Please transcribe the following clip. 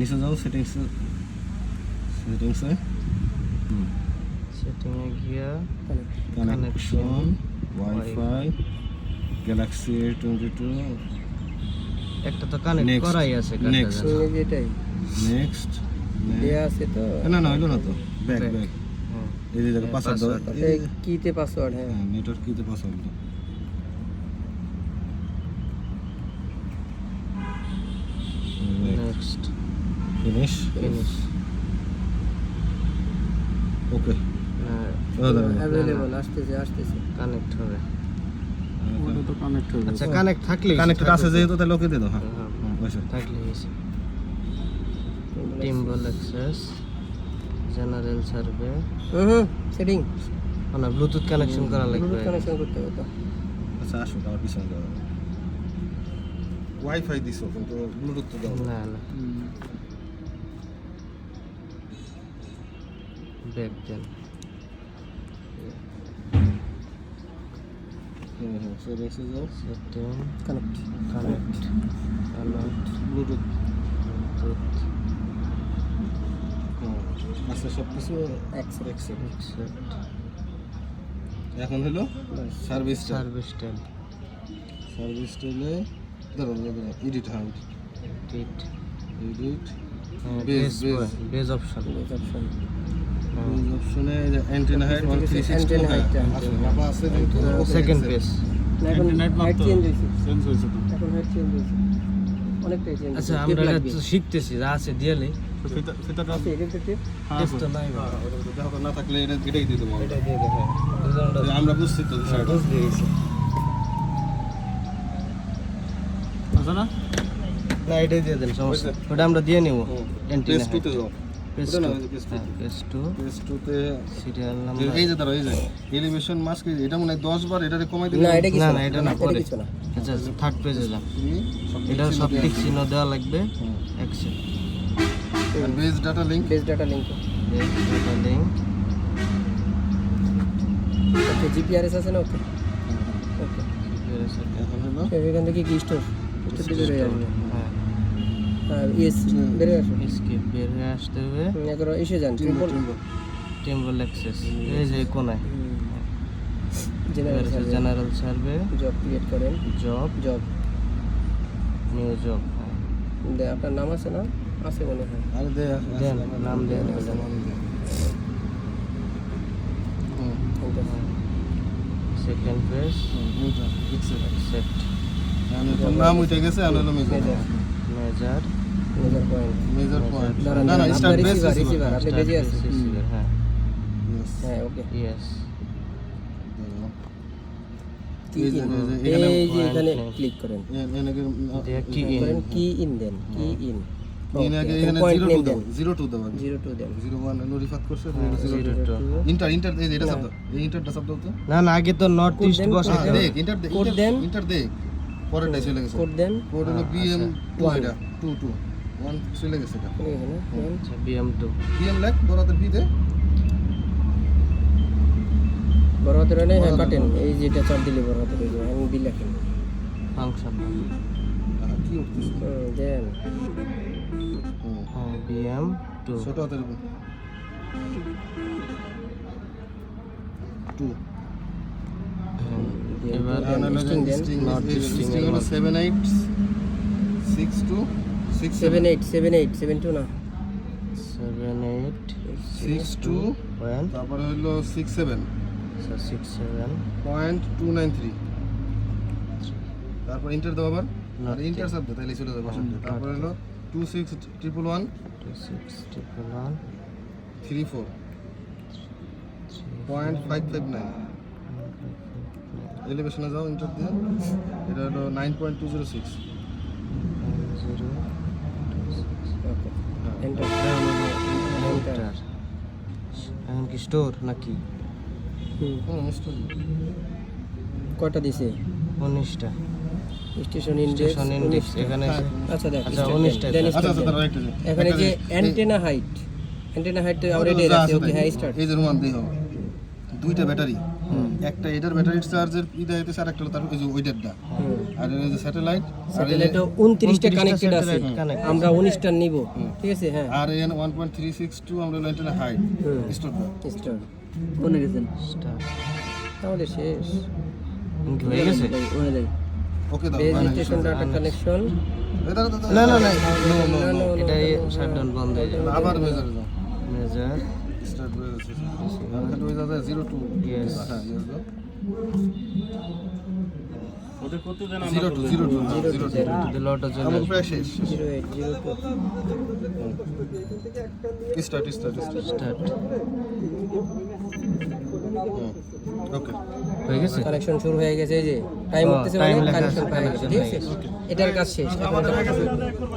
নিচে যাও সেটিংস সেটিংসে সেটিং এ। গিয়া connection wifi Galaxy A twenty two একটা তো কানেক্ট করাই আছে. যায় এটাই নেক্সট দেয়া আছে তো। না না হইল না তো। ব্যাক. ব্যাক এই যে দেখো পাসওয়ার্ড কিতে পাসওয়ার্ড হ্যাঁ। নেটওয়ার্ক কিতে password next finish finish okay available আসতেছে আসতেছে। কানেক্ট হবে। ওটা তো কানেক্ট আচ্ছা কানেক্ট থাকলে কানেক্টেড আছে যেহেতু তাহলে ওকে দিয়ে দাও হ্যাঁ। থাকলে টিম্বল অ্যাক্সেস জেনারেল সার্ভে হুম সেটিং না ব্লুটুথ কানেকশন করা লাগবে। ব্লুটুথ কানেকশন করতে হবে তো। আচ্ছা আসো আমার পিছনে দাও ওয়াইফাই দিছো কিন্তু ব্লুটুথ তো দাও। না না। ব্যাক দেন হুম হুম সেটিংসে যাও setting connect connect connect Bluetooth Bluetooth আচ্ছা সব কিছু এখন হলো সার্ভিস সার্ভিস ট্যাব সার্ভিস টেলে ধরো এডিট হ্যাঁ টিট এডিট হ্যাঁ, Base, base base. Base option option এই অপশনে অ্যান্টেনা হাইট 136 Antenna আছে মাপা আছে কিন্তু সেকেন্ড পেজ এখন হাইট চেঞ্জ হয়েছে চেঞ্জ হয়েছে তো। এখন হাইট চেঞ্জ হয়েছে। অনেকটাই চেঞ্জ আচ্ছা আমরা এটা শিখতেছি যা আছে দিয়ালে। ফিতা ফিতাটা আছে এটা টিপ টেস্ট তো নাই দেখো না থাকলে এটা এটাই দিয়ে দেবো এটা দিয়ে দেখো আমরা বুঝছি তো বিষয়টা। বুঝতে গেছি। না? না এটাই দিয়ে দেন সমস্যা ওটা আমরা দিয়ে নিব। পেজ টুতে যাও হ্যাঁ এলিভেশন মাস্ক এটা মনে হয় 10 বার এটারে কমাই দিলে না এটা কিছু না, না, এটা না, পরে। আচ্ছা থার্ড পেজে যান সব এটা সব ঠিক চিহ্ন দেওয়া লাগবে। Accept base data link base data link data link okay GPRS আছে না ওকে ওকে এখন হলো? এখান থেকে কি স্টোর বেরিয়ে আসবে হ্যাঁ। ইএস বেরিয়ে আসবে স্কিপ বের হয়ে আসতে হবে। এগারো এসে যান টিম্বো ট্রিপল টিম্বো টেম্বল অ্যাক্সেস এই যে কোনায়। General general survey job create করেন। জব জব নিউ জব দে আপনার নাম আছে না? আছে মনে হয়। আরে দেন নাম দেন. সেকেন্ড পেজ অ্যাকসেপ্ট নাম উঠে গেছে আর measure measure point major point না না আপনার বেস রিসিভার আপনি বেজে আছেন হ্যাঁ হ্যাঁ ওকে ইয়েস এই যে- এখানে. ক্লিক করেন কি ইন কি ইন দেন কি ইন এনেকে এখানে পয়েন্ট 0 নেম টু দাও দেন 0 টু দাও 0 টু দেন 0 1 নোটিফাই করছে 0 zero two. ইন্টার ইন্টার এই যে এটা শব্দ এই ইন্টারটা শব্দ তো না না আগে তো নর্থ ইস্ট হবে। দেখ ইন্টার দে Code দেন। ইন্টার দে পরেরটা চলে গেছে। কোড দেন কোড হলো বিএম 2 One. এটা। 2 2 1 চলে গেছে এটা। বিএম টু বিএম লেখ বড়দের বি দে বড় হাতের হলে হ্যাঁ কাটেন এই যে চাপ দিলে হয়ে যাবে। আমি বি লেখেন। ফাংশন কি উঠতেছে? দেন হুম। হ্যাঁ বিএম টু ছোট হাতের 2 এবার Listing দেন। Not listing স্ট্রিং হলো 7 8 6 2 6 seven eight seven eight seven two না সেভেন এইট 6 2 ওয়ান তারপরে হলো 6 7 six seven point two nine three তারপর ইন্টার দেবো আবার। আর ইন্টার শব্দ তাহলে চলে যাবে তারপরে হলো two six triple one two six triple one three four point five five nine এলিভেশনে যাও ইন্টার দিয়ে। এটা হলো nine point two zero six zero store নাকি? কয়টা দিছে? উনিশটা। স্টেশন ইন্ডেক্স স্টেশন ইন্ডেক্স এখানে আচ্ছা দেখ আচ্ছা, step উনিশটা দেন, আছে। step আচ্ছা আচ্ছা। একটা এখানে যে antenna height antenna height already আছে আছে ওকে। হ্যাঁ স্টার্ট এই যে রুমান দেই হবে দুইটা ব্যাটারি। একটা এটার ব্যাটারি চার্জের ই দেখাইতেছে আর একটা তার ওই যে ওইটারটা হুম। আর এই যে স্যাটেলাইট স্যাটেলাইটও 29টা কানেক্টেড আছে। আমরা উনিশটা নিব। ঠিক আছে? হ্যাঁ। আর N one point three six two আমরা লাইনটা স্টোরটা স্টার কোনে গেছেন? স্টার্ট তাহলে শেষ। হয়ে গেছে? ওনে যাই ওকে দাও বেজ স্টেশন ডাটা কানেকশন না না না no, no. এটা শাটডাউন বন্ধ হয়ে যাবে। আবার মেজার দাও মেজার জিরো টু Yes. হ্যাঁ yes দাও zero two zero two zero two দিলে অটো আমার প্রায় শেষ zero eight zero two start start start start okay হয়ে গেছে? কানেকশন শুরু হয়ে গেছে এই যে। টাইম ও, উঠতেছে মানে কানেকশন হয়ে গেছে ঠিক আছে? এটার কাজ শেষ এখন